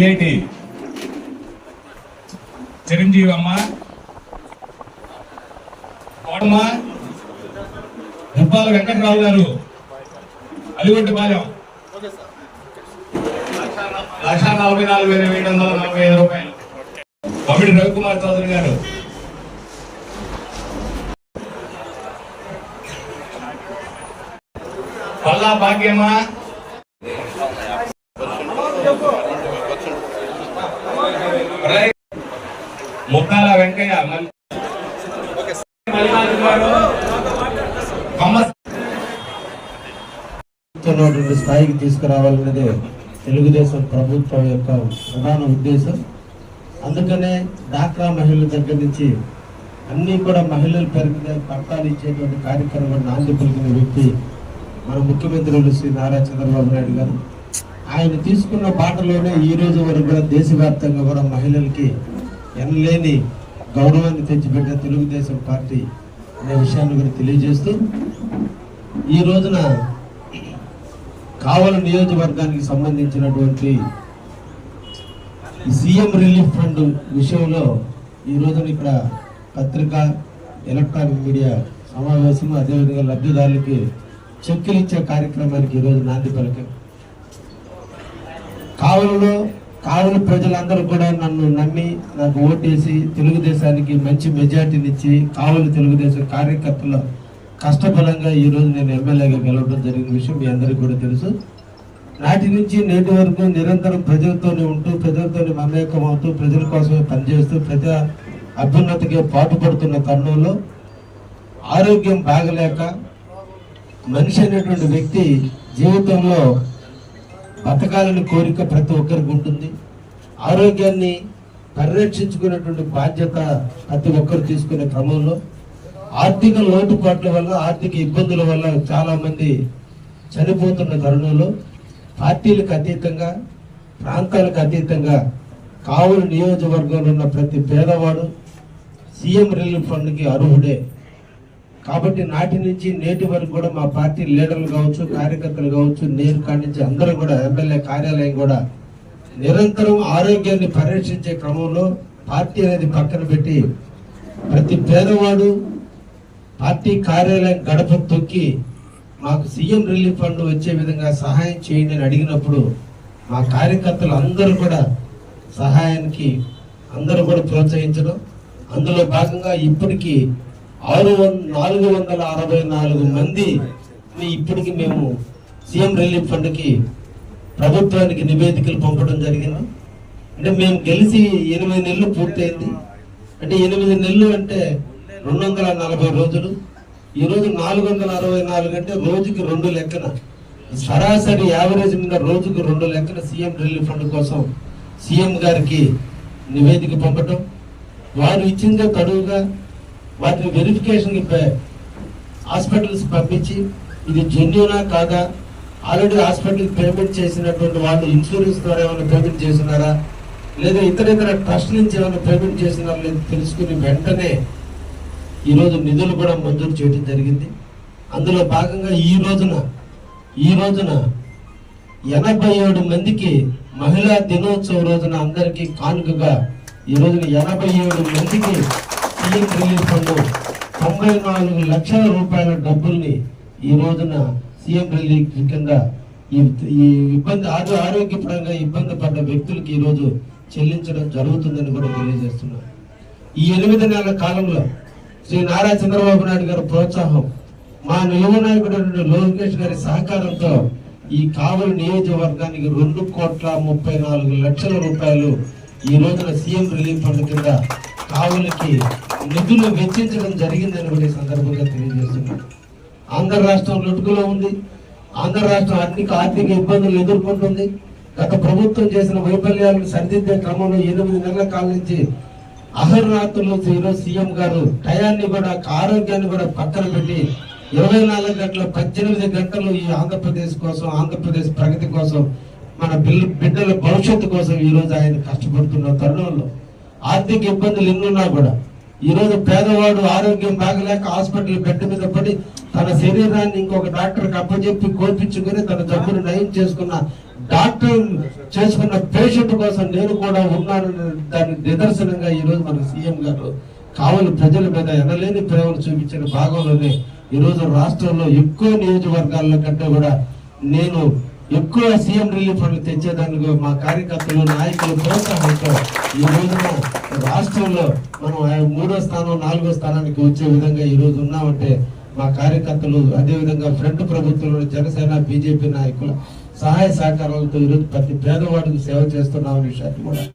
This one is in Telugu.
ఎల్లేటి చిరంజీవి అమ్మ కోటమ్మ ముప్పాల వెంకటరావు గారు అలిగొట్టిపాలెం లక్ష నలభై నాలుగు వేల ఏడు వందల నలభై ఐదు రూపాయలు. కమిడి రవికుమార్ చౌదరి గారు. పల్లా భాగ్యమ్మ ముత్తాల వెంకయ్య స్థాయికి తీసుకురావాలన్నదే తెలుగుదేశం ప్రభుత్వం యొక్క ప్రధాన ఉద్దేశం. అందుకనే డాక్రా మహిళల దగ్గర నుంచి అన్నీ కూడా మహిళల పెరిగిన పట్టాలు ఇచ్చేటువంటి కార్యక్రమం నాంది పలికిన వ్యక్తి మన ముఖ్యమంత్రులు శ్రీ నారా చంద్రబాబు నాయుడు గారు. ఆయన తీసుకున్న బాటలోనే ఈ రోజు వరకు కూడా దేశవ్యాప్తంగా కూడా మహిళలకి ఎనలేని గౌరవాన్ని తెచ్చిపెట్టిన తెలుగుదేశం పార్టీ అనే విషయాన్ని కూడా తెలియజేస్తూ ఈ రోజున కావల నియోజకవర్గానికి సంబంధించినటువంటి సీఎం రిలీఫ్ ఫండ్ విషయంలో ఈ రోజున ఇక్కడ పత్రిక ఎలక్ట్రానిక్ మీడియా సమావేశం అదేవిధంగా లబ్ధిదారులకి చెక్కులు ఇచ్చే కార్యక్రమానికి ఈరోజు నాంది పలికాం కావలలో కావలి ప్రజలందరూ కూడా నన్ను నమ్మి నాకు ఓటేసి తెలుగుదేశానికి మంచి మెజార్టీనిచ్చి కావలి తెలుగుదేశం కార్యకర్తల కష్టఫలంగా ఈ రోజు నేను ఎమ్మెల్యేగా గెలవడం జరిగిన విషయం మీ అందరికీ కూడా తెలుసు. నాటి నుంచి నేటి వరకు నిరంతరం ప్రజలతోనే ఉంటూ ప్రజలతోనే మమేకం అవుతూ ప్రజల కోసమే పనిచేస్తూ ప్రజా అభ్యున్నతికి పాటుపడుతున్న తరుణంలో ఆరోగ్యం బాగలేక మనిషి అనేటువంటి వ్యక్తి జీవితంలో బతకాలని కోరిక ప్రతి ఒక్కరికి ఉంటుంది. ఆరోగ్యాన్ని పరిరక్షించుకునేటువంటి బాధ్యత ప్రతి ఒక్కరు తీసుకునే క్రమంలో ఆర్థిక లోటుపాట్ల వల్ల ఆర్థిక ఇబ్బందుల వల్ల చాలామంది చనిపోతున్న తరుణంలో పార్టీలకు అతీతంగా ప్రాంతాలకు అతీతంగా కావులు నియోజకవర్గంలో ఉన్న ప్రతి పేదవాడు సీఎం రిలీఫ్ ఫండ్కి అర్హుడే. కాబట్టి నాటి నుంచి నేటి వరకు కూడా మా పార్టీ లీడర్లు కావచ్చు కార్యకర్తలు కావచ్చు నేను కాడి అందరూ కూడా ఎమ్మెల్యే కార్యాలయం కూడా నిరంతరం ఆరోగ్యాన్ని పరిరక్షించే క్రమంలో పార్టీ అనేది పక్కన పెట్టి ప్రతి పేదవాడు పార్టీ కార్యాలయం గడప తొక్కి మాకు సీఎం రిలీఫ్ ఫండ్ వచ్చే విధంగా సహాయం చేయండి అని అడిగినప్పుడు మా కార్యకర్తలు అందరూ కూడా సహాయానికి అందరూ కూడా ప్రోత్సహించడం. అందులో భాగంగా ఇప్పటికీ ఆరు వం నాలుగు వందల అరవై నాలుగు మంది ఇప్పటికి మేము సీఎం రిలీఫ్ ఫండ్కి ప్రభుత్వానికి నివేదికలు పంపడం జరిగింది. అంటే మేము గెలిచి ఎనిమిది నెలలు పూర్తయింది. అంటే ఎనిమిది నెలలు అంటే రెండు వందల నలభై రోజులు. ఈరోజు నాలుగు వందల అరవై నాలుగు అంటే రోజుకి రెండు లెక్కన. సరాసరి యావరేజ్ మీద రోజుకు రెండు లెక్కన సీఎం రిలీఫ్ ఫండ్ కోసం సీఎం గారికి నివేదిక పంపటం. వారు ఇచ్చిందే తడువుగా వాటిని వెరిఫికేషన్ హాస్పిటల్స్ పంపించి ఇది జెన్యునా కాదా? ఆల్రెడీ హాస్పిటల్ పేమెంట్ చేసినటువంటి వాళ్ళు ఇన్సూరెన్స్ ద్వారా ఏమైనా పేమెంట్ చేస్తున్నారా? లేదా ఇతర ఇతర ట్రస్ట్ నుంచి ఏమైనా పేమెంట్ చేసినారా లేదా తెలుసుకుని వెంటనే ఈరోజు నిధులు కూడా మంజూరు చేయడం జరిగింది. అందులో భాగంగా ఈ రోజున ఈ రోజున ఎనభై ఏడు మందికి మహిళా దినోత్సవ రోజున అందరికీ కానుకగా ఈ రోజున ఎనభై ఏడు మందికి సీఎం రిలీఫ్ ఫండ్ తొంభై నాలుగు లక్షల రూపాయల డబ్బుల్ని ఈ రోజున సీఎం రిలీఫ్ కింద ఈ ఈ ఇబ్బంది ఆరో ఆరోగ్యపరంగా ఇబ్బంది పడ్డ వ్యక్తులకి ఈ రోజు చెల్లించడం జరుగుతుందని కూడా తెలియజేస్తున్నారు. ఈ ఎనిమిది నెలల కాలంలో శ్రీ నారా చంద్రబాబు నాయుడు గారి ప్రోత్సాహం మా నిలువ నాయకుడు లోకేష్ గారి సహకారంతో ఈ కావలి నియోజకవర్గానికి రెండు కోట్ల ముప్పై నాలుగు లక్షల రూపాయలు ఈ రోజున సీఎం రిలీఫ్ ఫండ్ కింద ఆవులకి నిధులు వెచ్చించడం జరిగిందని కూడా ఈ సందర్భంగా తెలియజేస్తున్నాను ఆంధ్ర రాష్ట్రం లొటుకులో ఉంది. ఆంధ్ర రాష్ట్రం అన్ని ఆర్థిక ఇబ్బందులు ఎదుర్కొంటుంది. గత ప్రభుత్వం చేసిన వైఫల్యాలను సరిదిద్దే క్రమంలో ఎనిమిది నెలల కాలం నుంచి అహర్రాత్రులు ఈరోజు సీఎం గారు టయాన్ని కూడా ఆరోగ్యాన్ని కూడా పక్కన పెట్టి ఇరవై నాలుగు గంటల పద్దెనిమిది గంటలు ఈ ఆంధ్రప్రదేశ్ కోసం ఆంధ్రప్రదేశ్ ప్రగతి కోసం మన బిడ్డల భవిష్యత్తు కోసం ఈ ఆయన కష్టపడుతున్న తరుణంలో ఆర్థిక ఇబ్బందులు ఎన్నున్నా కూడా ఈ రోజు పేదవాడు ఆరోగ్యం బాగలేక హాస్పిటల్ బెడ్ మీద పడి తన శరీరాన్ని ఇంకొక డాక్టర్కి అప్పచెప్పి కోల్పించుకొని తన జబ్బును నయం చేసుకున్న డాక్టర్ చేసుకున్న పేషెంట్ కోసం నేను కూడా ఉన్నాను దాని నిదర్శనంగా ఈ రోజు మన సీఎం గారు కావలి ప్రజల మీద ఎనలేని ప్రేమను చూపించిన భాగంలోనే ఈ రోజు రాష్ట్రంలో ఎక్కువ నియోజకవర్గాల కంటే కూడా నేను ఎక్కువ సీఎం రిలీఫ్ ఫండ్ తెచ్చేదానికి మా కార్యకర్తలు నాయకులు ప్రోత్సాహంతో ఈ రోజున రాష్ట్రంలో మనం ఆ మూడో స్థానం నాలుగో స్థానానికి వచ్చే విధంగా ఈ రోజు ఉన్నామంటే మా కార్యకర్తలు అదేవిధంగా ఫ్రంట్ ప్రభుత్వంలో జనసేన బీజేపీ నాయకుల సహాయ సహకారాలతో ఈరోజు ప్రతి పేదవాడికి సేవ చేస్తున్నామనే విషయాన్ని కూడా